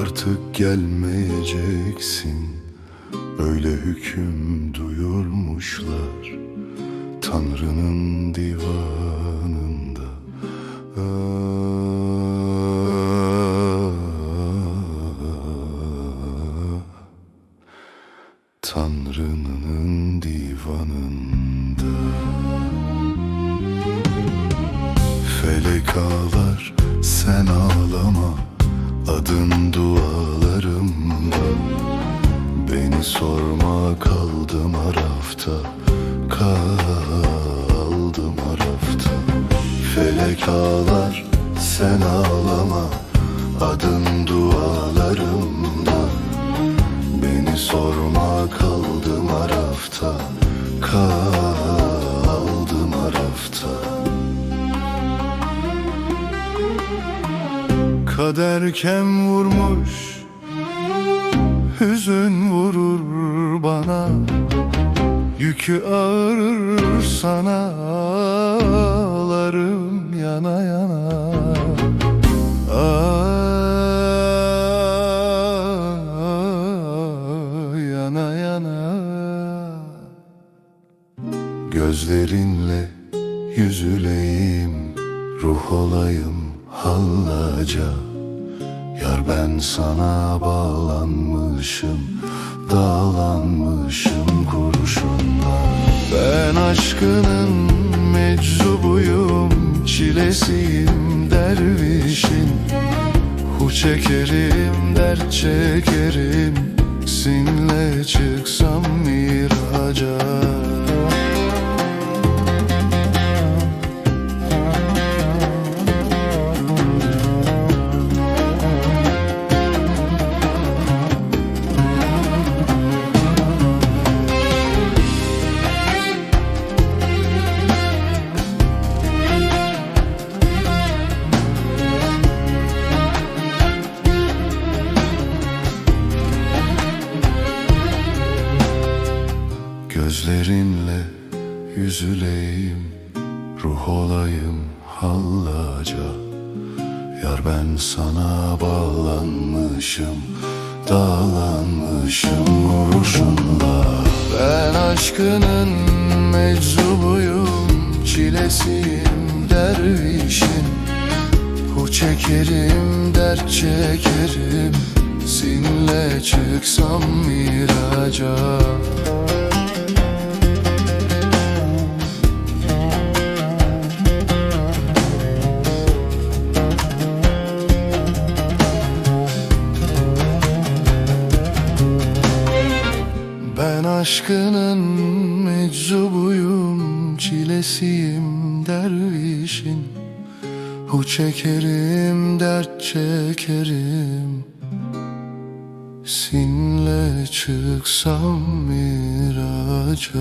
Artık gelmeyeceksin. Öyle hüküm duyurmuşlar. Tanrı'nın divanında. Tanrı'nın divanında. Felek ağlar sen ağlama Adın dualarımda Beni sorma kaldım arafta Kaldım arafta Felek ağlar sen ağlama. Adın dualarımda. Beni sorma kaldım arafta Kaldım Kaderken vurmuş. Hüzün vurur bana Yükü ağır sana. Ağlarım yana yana. Ah, Yana yana. Gözlerinle yüzüleyim Ruh olayım hallaca Yar ben sana bağlanmışım Dağlanmışım kurşunla. Ben aşkının meczubuyum Çilesiyim dervişin. Hu çekerim dert çekerim Sinle çıksam miraca Gözlerinle yüzüleyim Ruh olayım hallaca. Yar ben sana bağlanmışım Dağlanmışım vuruşunla. Ben aşkının meczubuyum Çilesiyim dervişin Hu çekerim dert çekerim Sinle çıksam miraca Ben aşkının meczubuyum Çilesiyim dervişin. Hu çekerim dert çekerim. Sinle çıksam miraca